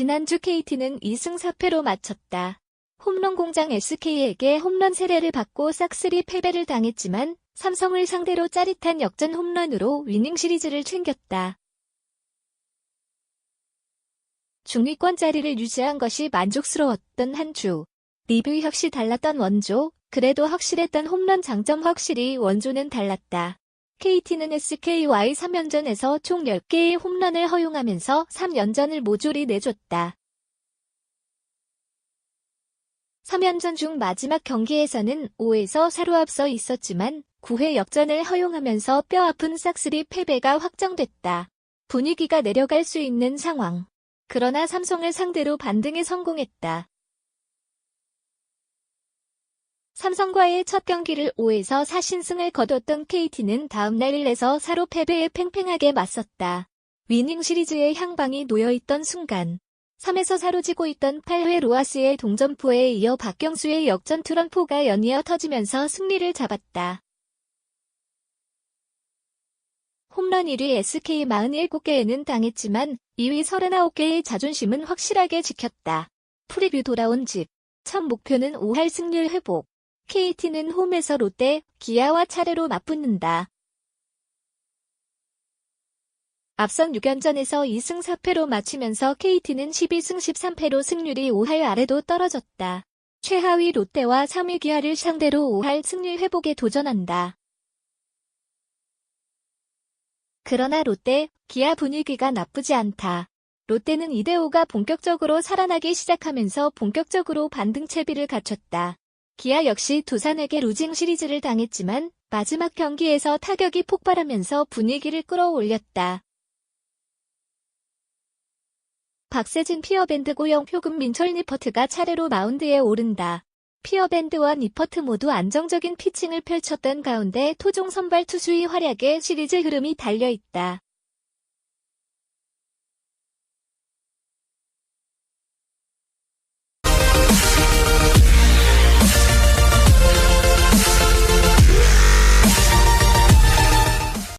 지난주 KT는 2승 4패로 마쳤다. 홈런 공장 SK에게 홈런 세례를 받고 싹쓸이 패배를 당했지만 삼성을 상대로 짜릿한 역전 홈런으로 위닝 시리즈를 챙겼다. 중위권 자리를 유지한 것이 만족스러웠던 한 주. 리뷰 역시 달랐던 원조, 그래도 확실했던 홈런 장점 확실히 원조는 달랐다. KT는 SKY 3연전에서 총 10개의 홈런을 허용하면서 3연전을 모조리 내줬다. 3연전 중 마지막 경기에서는 5에서 4로 앞서 있었지만 9회 역전을 허용하면서 뼈아픈 싹쓸이 패배가 확정됐다. 분위기가 내려갈 수 있는 상황. 그러나 삼성을 상대로 반등에 성공했다. 삼성과의 첫 경기를 5에서 4신승을 거뒀던 KT는 다음날 1에서 4로 패배에 팽팽하게 맞섰다. 위닝 시리즈의 향방이 놓여있던 순간 3에서 4로 지고 있던 8회 로아스의 동점포에 이어 박경수의 역전 트럼포가 연이어 터지면서 승리를 잡았다. 홈런 1위 SK 47개에는 당했지만 2위 39개의 자존심은 확실하게 지켰다. 프리뷰 돌아온 집. 첫 목표는 5할 승률 회복. KT는 홈에서 롯데, 기아와 차례로 맞붙는다. 앞선 6연전에서 2승 4패로 마치면서 KT는 12승 13패로 승률이 5할 아래도 떨어졌다. 최하위 롯데와 3위 기아를 상대로 5할 승률 회복에 도전한다. 그러나 롯데, 기아 분위기가 나쁘지 않다. 롯데는 2대5가 본격적으로 살아나기 시작하면서 본격적으로 반등 채비를 갖췄다. 기아 역시 두산에게 루징 시리즈를 당했지만 마지막 경기에서 타격이 폭발하면서 분위기를 끌어올렸다. 박세진 피어밴드 고영 표금 민철 니퍼트가 차례로 마운드에 오른다. 피어밴드와 니퍼트 모두 안정적인 피칭을 펼쳤던 가운데 토종 선발 투수의 활약에 시리즈 흐름이 달려있다.